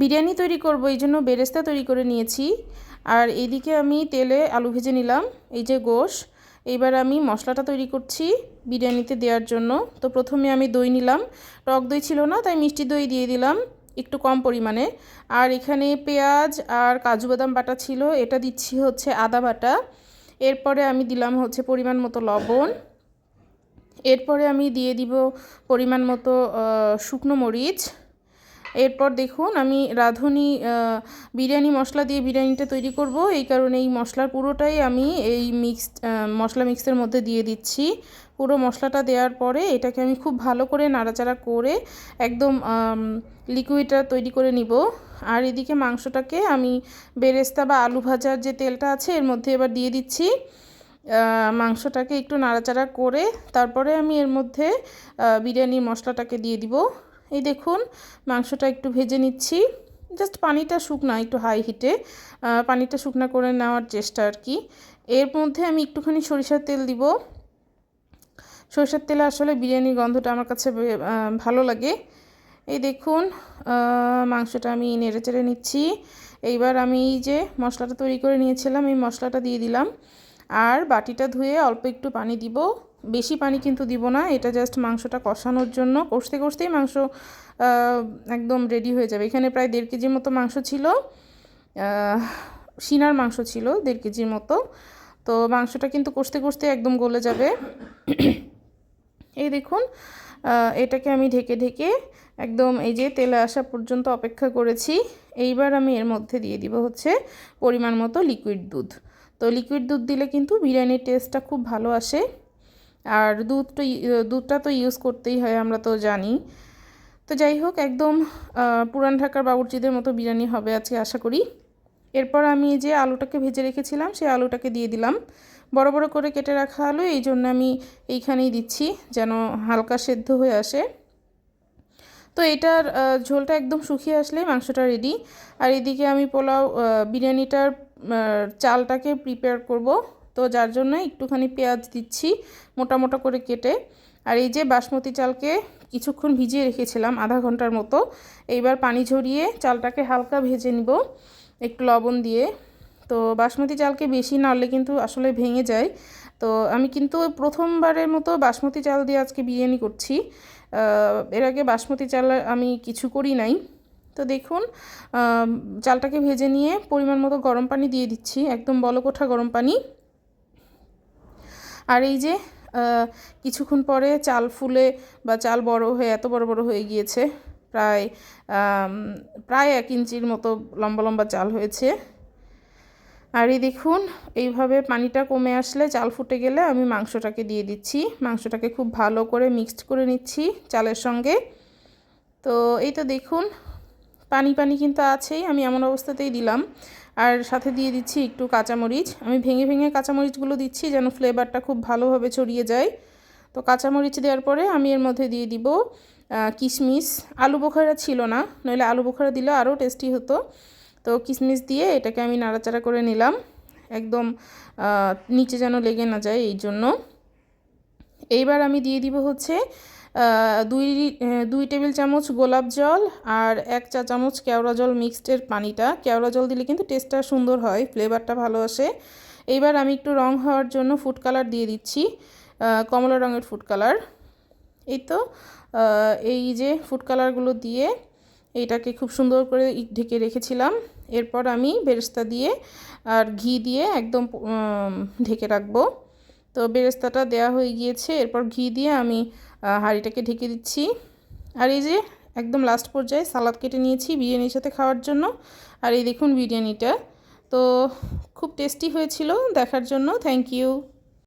বিরিয়ানি তৈরি করব, এই জন্য বেরেস্তা তৈরি করে নিয়েছি। আর এইদিকে আমি তেলে আলু ভেজে নিলাম, এই যে গোশ। এইবার আমি মশলাটা তৈরি করছি বিরিয়ানিতে দেওয়ার জন্য। তো প্রথমে আমি দই নিলাম। টক দই ছিল না, তাই মিষ্টি দই দিয়ে দিলাম, একটু কম পরিমাণে। আর এখানে পেঁয়াজ আর কাজু বাদাম বাটা ছিল, এটা দিচ্ছি হচ্ছে আদা বাটা। এরপরে আমি দিলাম হচ্ছে পরিমাণ মতো লবণ। এরপরে আমি দিয়ে দিব পরিমাণ মতো শুকনো মরিচ। এরপর দেখুন, আমি রাঁধুনি বিরিয়ানি মশলা দিয়ে বিরিয়ানিটা তৈরি করব। এই কারণে এই মশলার পুরোটাই আমি এই মিক্সড মশলা মিক্সের মধ্যে দিয়ে দিচ্ছি। পুরো মশলাটা দেওয়ার পরে এটাকে আমি খুব ভালো করে নাড়াচাড়া করে একদম লিকুইডটা তৈরি করে নিব। আর এদিকে মাংসটাকে আমি বেরেস্তা বা আলু ভাজার যে তেলটা আছে এর মধ্যে এবার দিয়ে দিচ্ছি। মাংসটাকে একটু নাড়াচাড়া করে তারপরে আমি এর মধ্যে বিরিয়ানির মশলাটাকে দিয়ে দিব। এই দেখুন, মাংসটা একটু ভেজে নিচ্ছি। জাস্ট পানিটা শুকনা, একটু হাই হিটে পানিটা শুকনা করে নেওয়ার চেষ্টা আর কি। এর মধ্যে আমি একটুখানি সরিষার তেল দিব। সরিষার তেলে আসলে বিরিয়ানির গন্ধটা আমার কাছে ভালো লাগে। এই দেখুন মাংসটা আমি নেড়ে চেড়ে নিচ্ছি। এইবার আমি এই যে মশলাটা তৈরি করে নিয়েছিলাম, এই মশলাটা দিয়ে দিলাম। আর বাটিটা ধুয়ে অল্প একটু পানি দিব। বেশি পানি কিন্তু দিব না, এটা জাস্ট মাংসটা কষানোর জন্য। কষতে কষতেই মাংস একদম রেডি হয়ে যাবে। এখানে প্রায় দেড় কেজির মতো মাংস ছিল সিনার মাংস ছিল দেড় কেজির মতো। তো মাংসটা কিন্তু কষতে কষতে একদম গলে যাবে। এই দেখুন এটাকে আমি ঢেকে ঢেকে একদম এই যে তেলে আসা পর্যন্ত অপেক্ষা করেছি। এইবার আমি এর মধ্যে দিয়ে দিব হচ্ছে পরিমাণ মতো লিকুইড দুধ। তো লিকুইড দুধ দিলে কিন্তু বিরিয়ানির টেস্টটা খুব ভালো আসে। আর দুধটা দুধটা তো ইউজ করতেই হয়, আমরা তো জানি। তো যাই হোক, একদম পুরান ঢাকার বাবুর্চিদের মতো বিরিয়ানি হবে আজকে, আশা করি। এরপর আমি যে আলুটাকে ভেজে রেখেছিলাম, সেই আলুটাকে দিয়ে দিলাম। বড় বড় করে কেটে রাখা আলু, এই জন্য আমি এইখানেই দিচ্ছি, যেন হালকা সেদ্ধ হয়ে আসে। তো এটার ঝোলটা একদম শুকিয়ে আসলেই মাংসটা রেডি আর এদিকে আমি পোলাও বিরিয়ানিটার চালটাকে প্রিপেয়ার করব। তো যার জন্য একটুখানি পেঁয়াজ দিচ্ছি মোটা মোটা করে কেটে। আর এই যে বাসমতি চালকে কিছুক্ষণ ভিজিয়ে রেখেছিলাম আধা ঘণ্টার মতো। এইবার পানি ঝরিয়ে চালটাকে হালকা ভেজে নিব একটু লবণ দিয়ে। তো বাসমতি চালকে বেশি নাড়লে কিন্তু আসলে ভেঙে যায়। তো আমি কিন্তু প্রথমবারের মতো বাসমতি চাল দিয়ে আজকে বিরিয়ানি করছি। এর আগে বাসমতি চাল আমি কিছু করি নাই। তো দেখুন চালটাকে ভেজে নিয়ে পরিমাণ মতো গরম পানি দিয়ে দিচ্ছি, একদম বলকোঠা গরম পানি। আর এই যে কিছুক্ষণ পরে চাল ফুলে বা চাল বড় হয়ে, এত বড় বড় হয়ে গিয়েছে, প্রায় প্রায় এক ইঞ্চির মতো লম্বা লম্বা চাল হয়েছে। আর এই দেখুন, এইভাবে পানিটা কমে আসলে চাল ফুটে গেলে আমি মাংসটাকে দিয়ে দিচ্ছি। মাংসটাকে খুব ভালো করে মিক্সড করে নিচ্ছি চালের সঙ্গে। তো এই তো দেখুন, পানি পানি কিন্তু আছেই, আমি এমন অবস্থাতেই দিলাম। আর সাথে দিয়ে দিচ্ছি একটু কাঁচামরিচ। আমি ভেঙে ভেঙে কাঁচামরিচগুলো দিচ্ছি যেন ফ্লেভারটা খুব ভালোভাবে ছড়িয়ে যায়। তো কাঁচামরিচ দেওয়ার পরে আমি এর মধ্যে দিয়ে দিব কিশমিশ। আলু বোখারা ছিল না, নইলে আলু বোখারা দিলে আরও টেস্টি হতো। তো কিশমিশ দিয়ে এটাকে আমি নাড়াচাড়া করে নিলাম। একদম নিচে যেন লেগে না যায় এই জন্য। এইবার আমি দিয়ে দিব হচ্ছে দুই দুই টেবিল চামচ গোলাপ জল আর এক চা চামচ কেওড়া জল মিক্সডের পানিটা। কেওড়া জল দিলে কিন্তু টেস্টটা সুন্দর হয় ফ্লেভারটা ভালো আসে। এইবার আমি একটু রং হওয়ার জন্য ফুড কালার দিয়ে দিচ্ছি কমলা রঙের ফুড কালার এই তো এই যে ফুড কালারগুলো দিয়ে এইটাকে খুব সুন্দর করে ঢেকে রেখেছিলাম। এরপর আমি বেরেস্তা দিয়ে আর ঘি দিয়ে একদম ঢেকে রাখব। তো বেরেস্তাটা দেওয়া হয়ে গিয়েছে। এরপর ঘি দিয়ে আমি হাঁড়িটাকে ঢেকে দিচ্ছি। আর এই যে একদম লাস্ট পর্যায়ে সালাদ কেটে নিয়েছি বিরিয়ানির সাথে খাওয়ার জন্য। আর এই দেখুন বিরিয়ানিটা। তো খুব টেস্টি হয়েছিল দেখার জন্য। Thank you